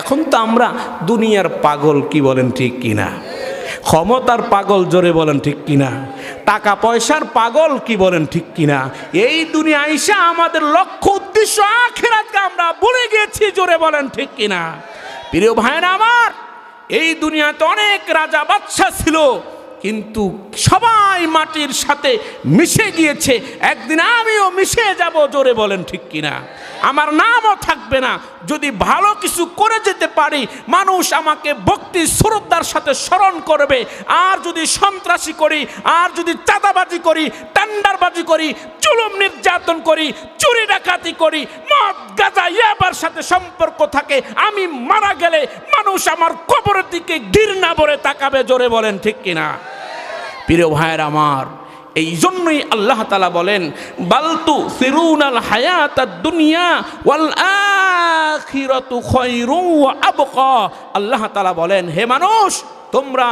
এখন তো আমরা দুনিয়ার পাগল কি বলেন ঠিক কিনা? ক্ষমতার পাগল জোরে বলেন ঠিক কিনা? টাকা পয়সার পাগল কি বলেন ঠিক কিনা? এই দুনিয়া আইসা আমাদের লক্ষ্য উদ্দেশ্য আখেরাতকে আমরা ভুলে গেছি জোরে বলেন ঠিক কিনা? প্রিয় ভাইরা আমার, এই দুনিয়াতে অনেক রাজা বাচ্চা ছিল। কিন্তু সবাই মাটির সাথে মিশে গিয়েছে। একদিন আমিও মিশে যাব, জোরে বলেন ঠিক কিনা? আমার নামও থাকবে না। যদি ভালো কিছু করে যেতে পারি, মানুষ আমাকে ভক্তি শ্রদ্ধার সাথে স্মরণ করবে। আর যদি সন্ত্রাসী করি, আর যদি চাঁদাবাজি করি, টান্ডারবাজি করি চুলুম নির্যাতন করি, চুরি ডাকাতি করি, মদ, গাঁজা, ইয়াবার সাথে সম্পর্ক থাকে, আমি মারা গেলে মানুষ আমার কবরের দিকে ঘৃণা ভরে তাকাবে, জোরে বলেন ঠিক কিনা? প্রিয় ভাইয়ের আমার, এই জন্যই আল্লাহ তালা বলেন বালতু ফিরুন আল হায়াত দুনিয়া ওয়াল আখিরাতু খৈরু আবকা। আল্লাহ তালা বলেন, হে মানুষ, তোমরা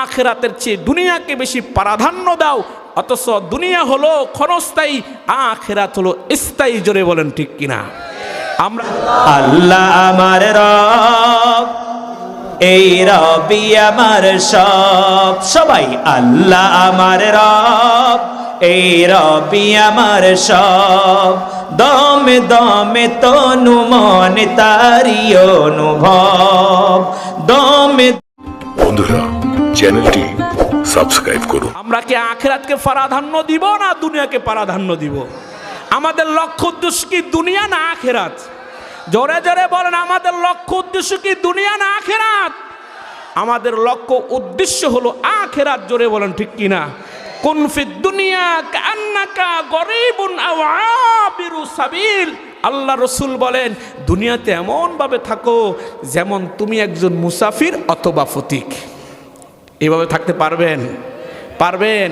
আখেরাতের চেয়ে দুনিয়াকে বেশি প্রাধান্য দাও, অথচ দুনিয়া হলো ক্ষণস্থায়ী, আখেরাত হলো স্থায়ী, জোরে বলেন ঠিক কিনা? আমরা আল্লাহ আমার রব এই রবি আমার সব সবাই আল্লাহ আমার রব। এই রবি আমার সব দমে দমে তনু মনে তারি অনুভব। দমে বন্ধুরা চ্যানেলটি সাবস্ক্রাইব করুন। আমরা কি আখেরাতকে প্রাধান্য দিব না দুনিয়াকে প্রাধান্য দিব? আমাদের লক্ষ্য উদ্দেশ্য কি দুনিয়া না আখেরাত? জোরে জোরে বলেন, আমাদের লক্ষ্য উদ্দেশ্য কি দুনিয়া না আখেরাত? আমাদের লক্ষ্য উদ্দেশ্য হলো আখেরাত, জোরে বলেন ঠিক কিনা? কোন ফিদ দুনিয়া কান্নাকা গরিবুন আও আবিরু সাবিল। আল্লাহ রসুল বলেন, দুনিয়াতে এমনভাবে থাকো যেমন তুমি একজন মুসাফির অথবা ফতিক। এইভাবে থাকতে পারবেন? পারবেন?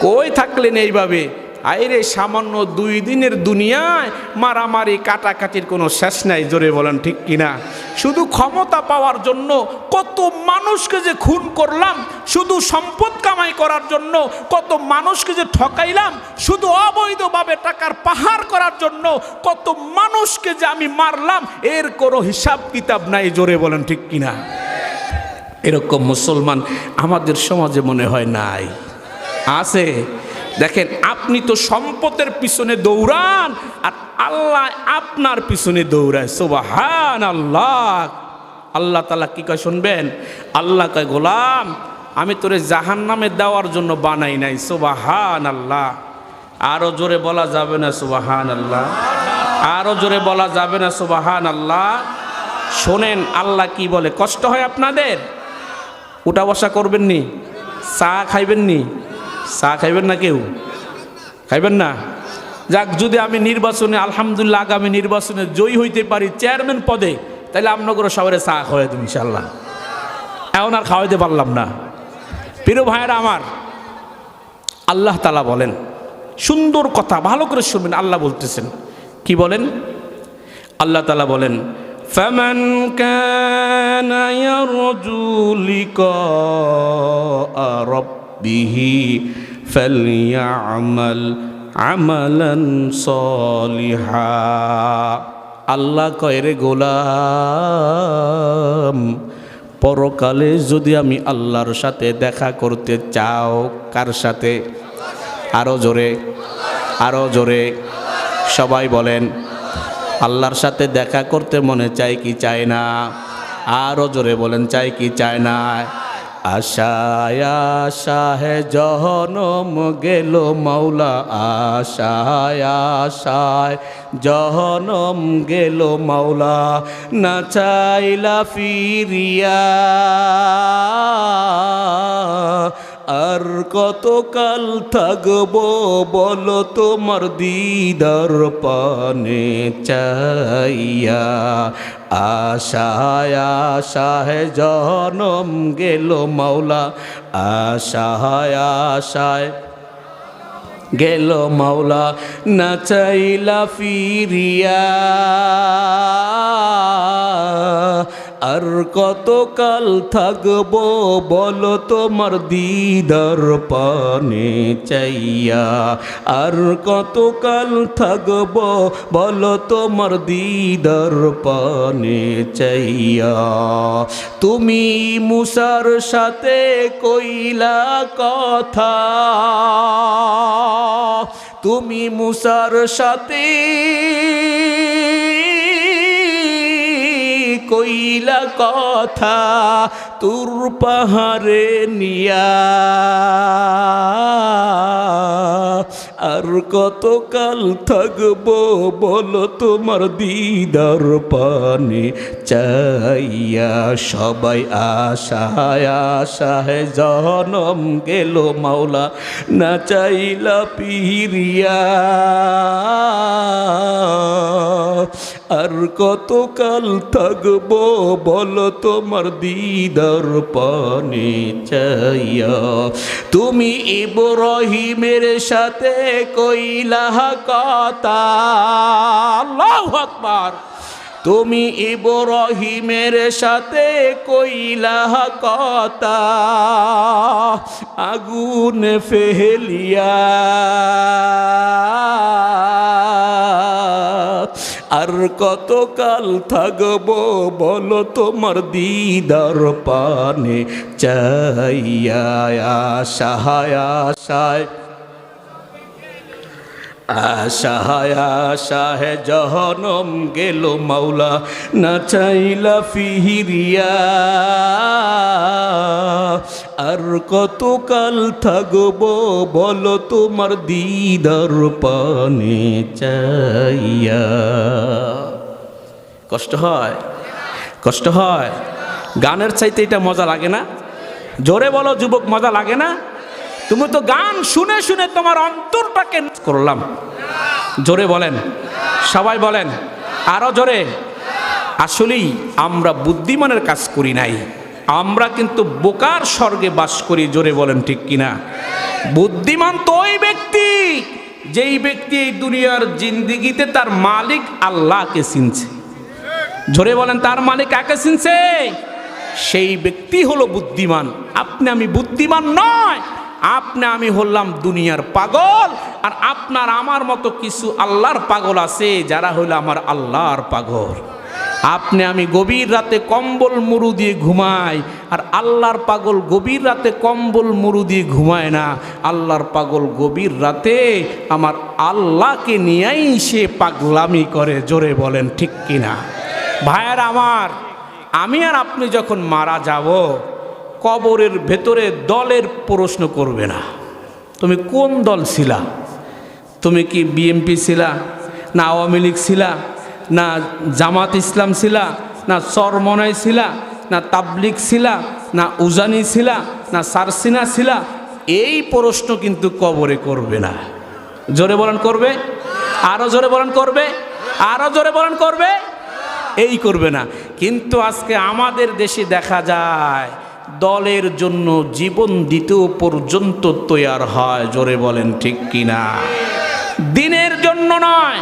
কই থাকলেন এইভাবে? আইরে, সামান্য দুই দিনের দুনিয়ায় মারামারি, কাটাকাটির কোনো শেষ নাই, জোরে বলেন ঠিক কিনা? শুধু ক্ষমতা পাওয়ার জন্য কত মানুষকে যে খুন করলাম, শুধু সম্পদ কামাই করার জন্য কত মানুষকে যে ঠকাইলাম, শুধু অবৈধভাবে টাকার পাহাড় করার জন্য কত মানুষকে যে আমি মারলাম, এর কোনো হিসাব কিতাব নাই, জোরে বলেন ঠিক কিনা? এরকম মুসলমান আমাদের সমাজে মনে হয় নাই। আছে। দেখেন, আপনি তো সম্পদের পিছনে দৌড়ান আর আল্লাহ আপনার পিছনে দৌড়ায়। সোবাহান আল্লাহ আল্লাহ তালা কি কয় শুনবেন? আল্লাহ কয়, গোলাম, আমি তোরে জাহান নামে দেওয়ার জন্য বানাই নাই। সোবাহান আল্লাহ আরও জোরে বলা যাবে না সুবাহান আল্লাহ আরও জোরে বলা যাবে না সুবাহান আল্লাহ শোনেন, আল্লাহ কি বলে? কষ্ট হয় আপনাদের? উঠা বসা করবেন নি? চা খাইবেন নি? চা খাইবেন না কেউ খাইবেন না যাক যদি আমি নির্বাচনে আলহামদুলিল্লাহ আগামী নির্বাচনে জয়ী হইতে পারি চেয়ারম্যান পদে তাহলে আপনাকে সবারে চা খাওয়াই দেব ইনশাল্লাহ এখন আর খাওয়াইতে পারলাম না প্রিয় ভাইয়েরা আমার আল্লাহ তালা বলেন সুন্দর কথা ভালো করে শুনবেন আল্লাহ বলতেছেন কি বলেন আল্লাহ তালা বলেন فمن كان يرجو لقاء ربه فليعمل عملا صالحا আল্লাহ কয়রে গোলাম পরকালে যদি আমি আল্লাহর সাথে দেখা করতে চাও কার সাথে আরো জোরে আরো জোরে সবাই বলেন আল্লাহর সাথে দেখা করতে মনে চাই কি চায় না আরও জোরে বলেন চাই কি চায় না আশায় শাহে জহনম গেল মৌলা আশায় আশায় জহনম গেল মৌলা নাচাইলা ফিরিয়া আর কতকাল থাকব বলো তোমার দিদার পানে চাইয়া। আশায় আশায় জনম গেল মাওলা, আশায় আশায় গেল মাওলা, না চাইলা ফিরিয়া। আর কতকাল থাকব বলো তোমার দিদার পানে চাইয়া। আর কতকাল থাকব বলো তোমার দিদার পানে চাইয়া। তুমি মুসার সাথে কইলা কথা। তুমি মুসার সাথে কইলা কথা তোর পাহাড়ে নিয়া। আর কতকাল থাকব বলো তোমার দিদার পানে? চাইয়া সবাই আশায় আশায় জনম গেল মাওলা, না চাইলা পিরিয়া। আর কতকাল থাকব বল তোমার দিদার পানে চাইয়া তুমি ইব্রাহিমের সাথে কইলা কথা আল্লাহু আকবার। তুমি ইব্রাহিমের সাথে কইলা কথা আগুন ফেলিয়া। আর কতকাল থাকব বলো তোমার দিদার পানে? চাইয়া আশায় আশায়। আশায় আশায় জহনম গেল মাওলা, না চাইলা ফিরিয়া। আর কতকাল থাকব বল তোমার দিদার পানে চাইয়া। কষ্ট হয়? কষ্ট হয়? গানের চাইতে এটা মজা লাগে না? জোরে বলো, যুবক, মজা লাগে না? তুমি তো গান শুনে শুনে তোমার অন্তরটাকে করলাম। জোরে বলেন, সবাই বলেন, আরও জোরে। আসলেই আমরা বুদ্ধিমানের কাজ করি নাই। আমরা কিন্তু বোকার স্বর্গে বাস করি, জোরে বলেন ঠিক কিনা? বুদ্ধিমান তো ওই ব্যক্তি, যেই ব্যক্তি এই দুনিয়ার জিন্দিগিতে তার মালিক আল্লাহকে চিনছে। জোরে বলেন, তার মালিক কাকে চিনছে? সেই ব্যক্তি হলো বুদ্ধিমান। আপনি আমি বুদ্ধিমান নয়। আপনি আমি হলাম দুনিয়ার পাগল, আর আপনার আমার মতো কিছু আল্লাহর পাগল আছে যারা হলো আমার আল্লাহর পাগল। আপনি আমি গভীর রাতে কম্বল মুরু দিয়ে ঘুমাই, আর আল্লাহর পাগল গভীর রাতে কম্বল মুরু দিয়ে ঘুমায় না। আল্লাহর পাগল গভীর রাতে আমার আল্লাহকে নিয়েই সে পাগলামি করে, জোরে বলেন ঠিক কিনা? ভাইয়ের আমার, আমি আর আপনি যখন মারা যাব কবরের ভেতরে দলের প্রশ্ন করবে না। তুমি কোন দল ছিলা? তুমি কি বিএমপি ছিলা? না আওয়ামী লীগ ছিলা? না জামাত ইসলাম ছিলা? না চরমনাই ছিলা? না তাবলিক ছিলা? না উজানি ছিলা? না সারসিনা ছিলা? এই প্রশ্ন কিন্তু কবরে করবে না। জোরে বলেন করবে? আরও জোরে বলেন করবে? আরও জোরে বলেন করবে? এই করবে না। কিন্তু আজকে আমাদের দেশে দেখা যায় দলের জন্য জীবন দিতেও পর্যন্ত তৈয়ার হয়, জোরে বলেন ঠিক কিনা? দিনের জন্য নয়,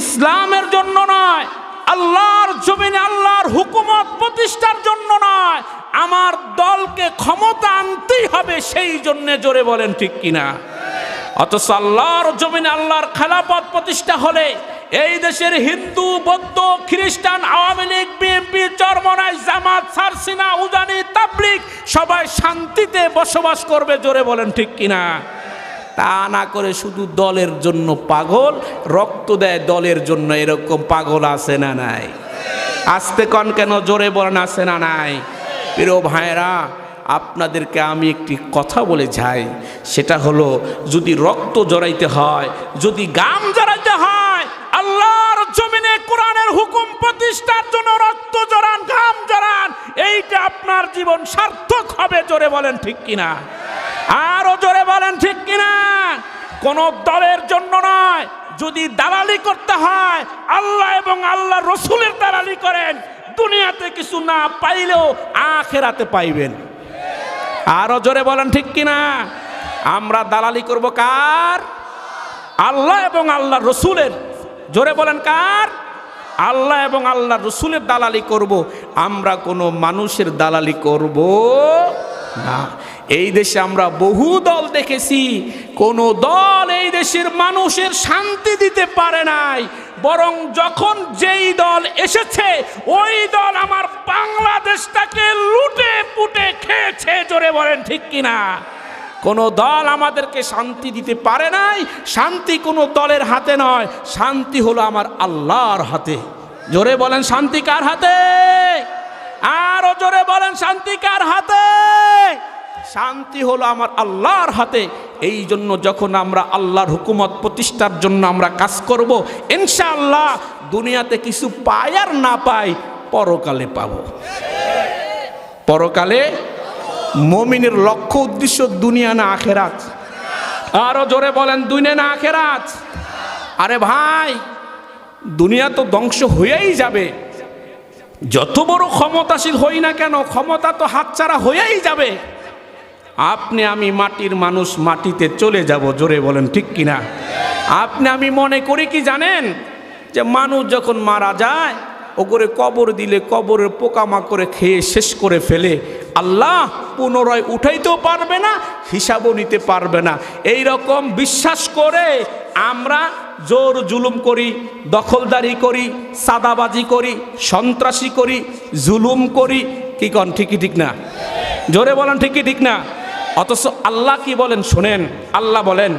ইসলামের জন্য নয়, আল্লাহর জমিনে আল্লাহর হুকুমত প্রতিষ্ঠার জন্য নয়, আমার দলকে ক্ষমতা আনতেই হবে সেই জন্য জোরে বলেন ঠিক কিনা? অথচ আল্লাহর জমিনে আল্লাহর খেলাপথ প্রতিষ্ঠা হলে এই দেশের হিন্দু, বৌদ্ধ, খ্রিস্টান, আওয়ামী লীগ, বিএনপি, চরমনাই, জামাত, সারসিনা, উজানি তাবলিক সবাই শান্তিতে বসবাস করবে জোরে বলেন ঠিক কিনা। তা না করে শুধু দলের জন্য পাগল, রক্ত দেয় দলের জন্য, এরকম পাগল আছে না নাই? আসতে কন কেন জোরে বলেন আছে না নাই? প্রিয় ভাইরা আপনাদেরকে আমি একটি কথা বলে যাই, সেটা হলো যদি রক্ত জড়াইতে হয়, যদি গাম জড়াইতে হয় আল্লাহর জমিনে কোরআনের হুকুম প্রতিষ্ঠার জন্য রক্ত জড়ান, ঘাম জড়ান, এইটা আপনার জীবন সার্থক হবে, জোরে বলেন ঠিক কিনা? আরও জোরে বলেন ঠিক কিনা? কোন দলের জন্য নয়, যদি দালালি করতে হয়, আল্লাহ এবং আল্লাহ রসুলের দালালি করেন, দুনিয়াতে কিছু না পাইলেও আখেরাতে পাইবেন। আরও জোরে বলেন ঠিক কিনা? আমরা দালালি করব কার? আল্লাহ এবং আল্লাহ রসুলের। জোরে বলেন কার? আল্লাহ এবং আল্লাহ রসুলের দালালি করব, আমরা কোনো মানুষের দালালি করব না। এই দেশে আমরা বহু দল দেখেছি, কোন দল এই দেশের মানুষের শান্তি দিতে পারে নাই, বরং যখন যেই দল এসেছে, ওই দল আমার বাংলাদেশটাকে লুটে পুটে খেয়েছে, জোরে বলেন ঠিক কিনা? কোনো দল আমাদেরকে শান্তি দিতে পারে নাই, শান্তি কোনো দলের হাতে নয়, শান্তি হলো আমার আল্লাহর হাতে। জোরে বলেন, শান্তি কার হাতে? আরও জোরে বলেন, শান্তি কার হাতে? শান্তি হলো আমার আল্লাহর হাতে। এই জন্য যখন আমরা আল্লাহর হুকুমত প্রতিষ্ঠার জন্য আমরা কাজ করব, ইনশাআল্লাহ দুনিয়াতে কিছু পাই আর না পাই, পরকালে পাবো। পরকালে মমিনের লক্ষ্য উদ্দেশ্য দুনিয়া না আখেরাত। আরও জোরে বলেন, দুনিয়া না আখেরাত? আরে ভাই, দুনিয়া তো ধ্বংস হয়েই যাবে। যত বড় ক্ষমতাশীল হই না কেন, ক্ষমতা তো হাতছাড়া হয়েই যাবে। আপনি আমি মাটির মানুষ, মাটিতে চলে যাব, জোরে বলেন, ঠিক কিনা? আপনি আমি মনে করি কি জানেন? যে মানুষ যখন মারা যায় ও করে কবর দিলে কবরের পোকামাকড়ে খেয়ে শেষ করে ফেলে। আল্লাহ পুনরায় উঠাইতেও পারবে না, হিসাবও নিতে পারবে না। এই রকম বিশ্বাস করে আমরা জোর জুলুম করি, দখলদারি করি, সাদাবাজি করি, সন্ত্রাসী করি, জুলুম করি। কি কন, ঠিকই ঠিক না? জোরে বলেন, ঠিকই ঠিক না? অথচ আল্লাহ কি বলেন? শোনেন, আল্লাহ বলেন,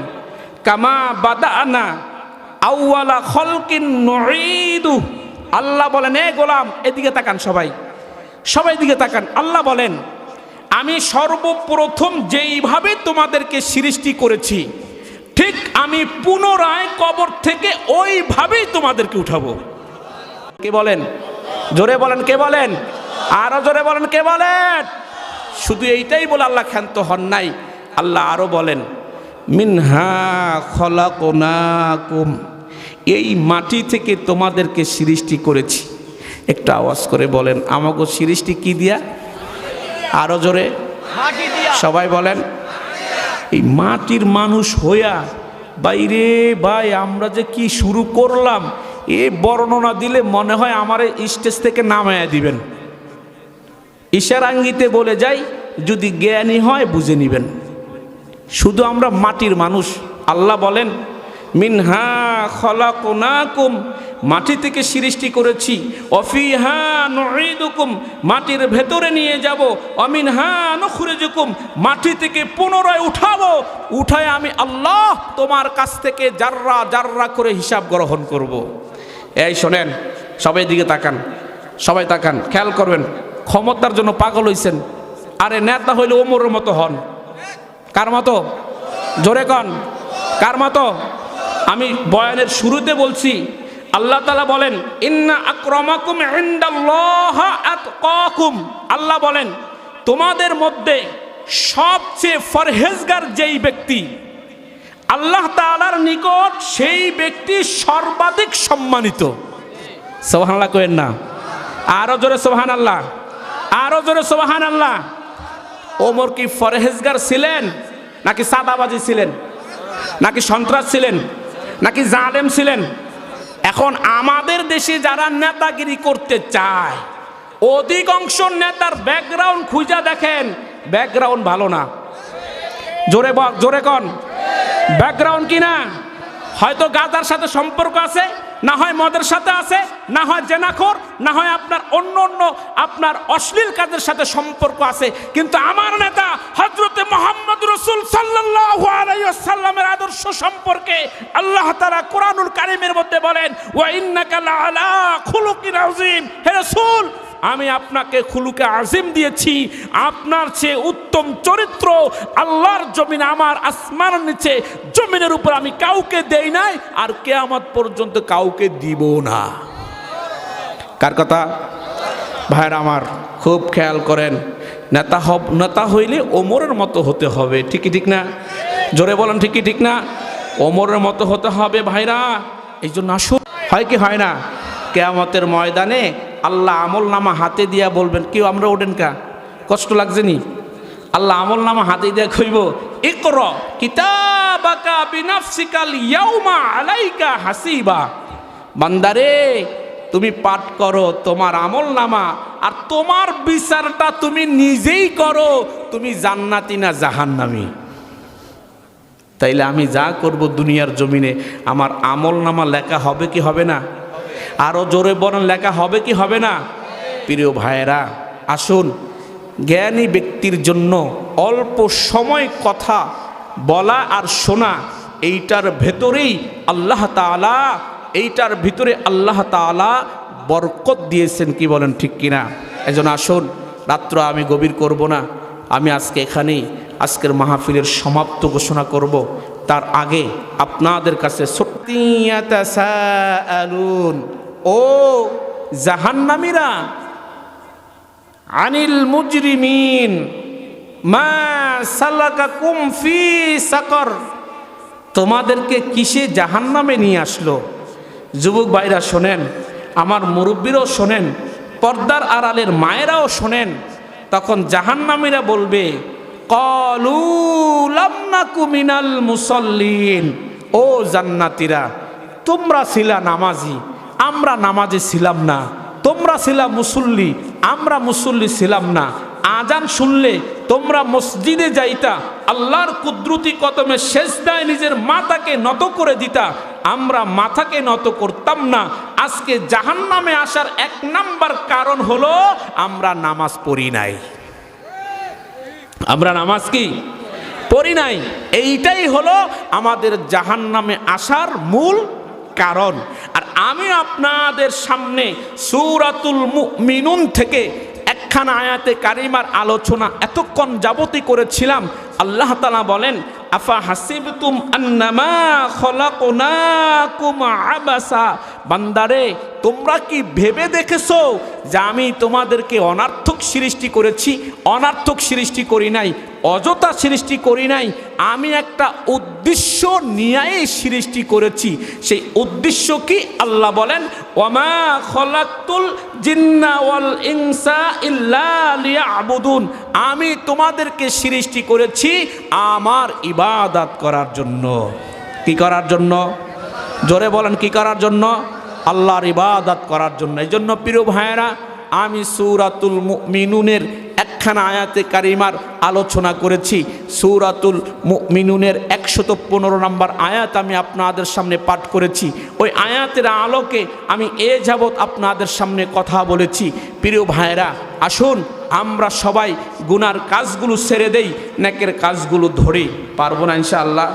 কামা বাদা আনা আউওয়ালা খলকিন নঈদু আল্লাহ বলেন, এ গোলাম, এদিকে তাকান সবাই। সবাই দিকে তাকান। আল্লাহ বলেন, আমি সর্বপ্রথম যেইভাবে তোমাদেরকে সৃষ্টি করেছি, ঠিক আমি পুনরায় কবর থেকে ওইভাবেই তোমাদেরকে উঠাবো। কে বলেন? জোরে বলেন, কে বলেন? আরও জোরে বলেন, কে বলেন? শুধু এইটাই বলে আল্লাহ ক্ষান্ত হন নাই। আল্লাহ আরও বলেন, মিনহা খলাকুম এই মাটি থেকে তোমাদেরকে সৃষ্টি করেছি। একটু আওয়াজ করে বলেন আমাকে সৃষ্টি কি দিয়া? আরও জোরে। সবাই বলেন এই মাটির মানুষ হইয়া বাইরে ভাই আমরা যে কি শুরু করলাম এ বর্ণনা দিলে মনে হয় আমার স্টেজ থেকে নামায়া দিবেন। ইশারাঙ্গিতে বলে যাই যদি জ্ঞানী হয় বুঝে নিবেন। শুধু আমরা মাটির মানুষ আল্লাহ বলেন মিনহা খলাকুম মাটি থেকে সৃষ্টি করেছি। অফিহা নুকুম মাটির ভেতরে নিয়ে যাব। অমিনহা নখুরেজুকুম, মাটি থেকে পুনরায় উঠাবো। উঠায় আমি আল্লাহ তোমার কাছ থেকে জাররা জাররা করে হিসাব গ্রহণ করব। এই শোনেন, সবাই দিকে তাকান, সবাই তাকান, খেয়াল করবেন, ক্ষমতার জন্য পাগল হইছেন। আরে নেতা হইলে ওমরের মতো হন। কার মতো? জোরে কন। কার মতো? আমি বয়ানের শুরুতে বলছি, আল্লাহ তালা বলেন, ইন্না আক্রমাকুম আতকাকুম। আল্লাহ বলেন, তোমাদের মধ্যে সবচেয়ে ফরহেজগার যেই ব্যক্তি, আল্লাহ তালার নিকট সেই ব্যক্তি সর্বাধিক সম্মানিত। সোহান আল্লাহ কেন না। আরও জোরে সোহান আল্লাহ আরও জোরে সোহান আল্লাহ ওমর কি ফরহেজগার ছিলেন, নাকি সাদাবাজি ছিলেন, নাকি সন্ত্রাস ছিলেন? নাকি জালেম ছিলেন? এখন আমাদের দেশে যারা নেতাগিরি করতে চায়, অধিকাংশ নেতার ব্যাকগ্রাউন্ড খুঁজা দেখেন ব্যাকগ্রাউন্ড ভালো না। জোরে জোরে কন। ব্যাকগ্রাউন্ড কি না? হয়তো গাজার সাথে সম্পর্ক আছে? না হয় মদের সাথে আছে, না হয় জেনাখোর, না হয় আপনার অন্য অন্য আপনার অশ্লীল কাজের সাথে সম্পর্ক আছে। কিন্তু আমার নেতা হজরতে মোহাম্মদ রসুল ওয়াসাল্লামের আদর্শ সম্পর্কে আল্লাহ তালা কোরআনুল কারিমের মধ্যে বলেন, ওয়া ইন্নাকালা লাআলা খুলুকিন হে রাসূল আমি আপনাকে খুলুকে আজিম দিয়েছি। আপনার চেয়ে উত্তম চরিত্র আল্লাহর জমিন, আমার আসমানের নিচে, জমিনের উপর আমি কাউকে দেই নাই আর কেয়ামত পর্যন্ত কাউকে দিব না। কার কথা? ভাইয়ের আমার, খুব খেয়াল করেন, নেতা হব নেতা হইলে ওমরের মতো হতে হবে ঠিকই ঠিক না? জোরে বলেন ঠিকই ঠিক না? ওমরের মতো হতে হবে ভাইরা। এই জন্য আসুন। হয় কি হয় না? কেয়ামতের ময়দানে আল্লাহ আমল নামা হাতে দিয়া বলবেন, কেউ আমরা ওঠেন কা? কষ্ট লাগছে নি? আল্লাহ আমল নামা হাতে দিয়া কইব, ইকর কিতাবাকা বিনাফসিকাল ইয়াউমা আলাইকা হাসিবা। বান্দারে, তুমি পাঠ করো, তোমার আমল নামা আর তোমার বিচারটা তুমি নিজেই করো, তুমি জান্নাতি না জাহান্নামি? তাইলে আমি যা করব দুনিয়ার জমিনে, আমার আমল নামা লেখা হবে কি হবে না? আরও জোরে বরণ লেখা হবে কি হবে না? প্রিয় ভাইয়েরা, আসুন, জ্ঞানী ব্যক্তির জন্য অল্প সময় কথা বলা আর শোনা, এইটার ভেতরেই আল্লাহ তাআলা, এইটার ভিতরে আল্লাহ তাআলা বরকত দিয়েছেন কি বলেন ঠিক কিনা? এজন আসুন, রাত্র আমি গভীর করব না, আমি আজকে এখানেই আজকের মাহফিলের সমাপ্ত ঘোষণা করব। তার আগে আপনাদের কাছে সত্যি ও জাহান্নামীরা, আনিল মুজরিমিন, মা সালাকাকুম ফি সাকর, তোমাদেরকে কিসে জাহান্নামে নিয়ে আসলো? যুবক ভাইরা শোনেন, আমার মুরব্বীরাও শোনেন, পর্দার আড়ালের মায়েরাও শোনেন, তখন জাহান্নামীরা বলবে, কলু লামনাকু মুসল্লিন, ও জান্নাতিরা, তোমরা ছিলা নামাজি আমরা নামাজে ছিলাম না, তোমরা ছিলা মুসল্লি, আমরা মুসল্লি ছিলাম না। আজান শুনলে তোমরা মসজিদে যাইতা, আল্লাহর কুদরতি কদমে শেষ দায় নিজের মাথাকে নত করে দিতা। আমরা মাথাকে নত করতাম না। আজকে জাহান্নামে আসার এক নাম্বার কারণ হলো আমরা নামাজ পড়ি নাই। আমরা নামাজ কি? পড়ি নাই। এইটাই হলো আমাদের জাহান্নামে আসার মূল কারণ। আর আমি আপনাদের সামনে সূরাতুল মিনুন থেকে একখানা আয়াতে কারিমার আলোচনা এতক্ষণ যাবতই করেছিলাম। আল্লাহ তাআলা বলেন, আফা আন্নামা খলাকনাকুম আবাসা? বান্দারে, তোমরা কি ভেবে দেখেছ যে আমি তোমাদেরকে অনার্থক সৃষ্টি করেছি, অনার্থক সৃষ্টি করি নাই? অযথা সৃষ্টি করি নাই, আমি একটা উদ্দেশ্য নিয়ে সৃষ্টি করেছি। সেই উদ্দেশ্য কি আল্লাহ বলেন, ওমা খলাকুল জিন্না ইনসা আমি তোমাদেরকে সৃষ্টি করেছি আমার ইবাদত করার জন্য। কি করার জন্য? জোরে বলেন, কি করার জন্য? আল্লাহর ইবাদত করার জন্য। এই জন্য প্রিয় ভাইয়েরা, আমি সুরাতুল মুমিনুনের একখানা আয়াতে কারিমার আলোচনা করেছি। সূরাতুল মুমিনুনের একশত পনেরো নম্বর আয়াত আমি আপনাদের সামনে পাঠ করেছি। ওই আয়াতের আলোকে আমি এ যাবৎ আপনাদের সামনে কথা বলেছি। প্রিয় ভাইয়েরা, আসুন আমরা সবাই গুনার কাজগুলো ছেড়ে দেই, নেকের কাজগুলো ধরে। পারব না ইনশাআল্লাহ?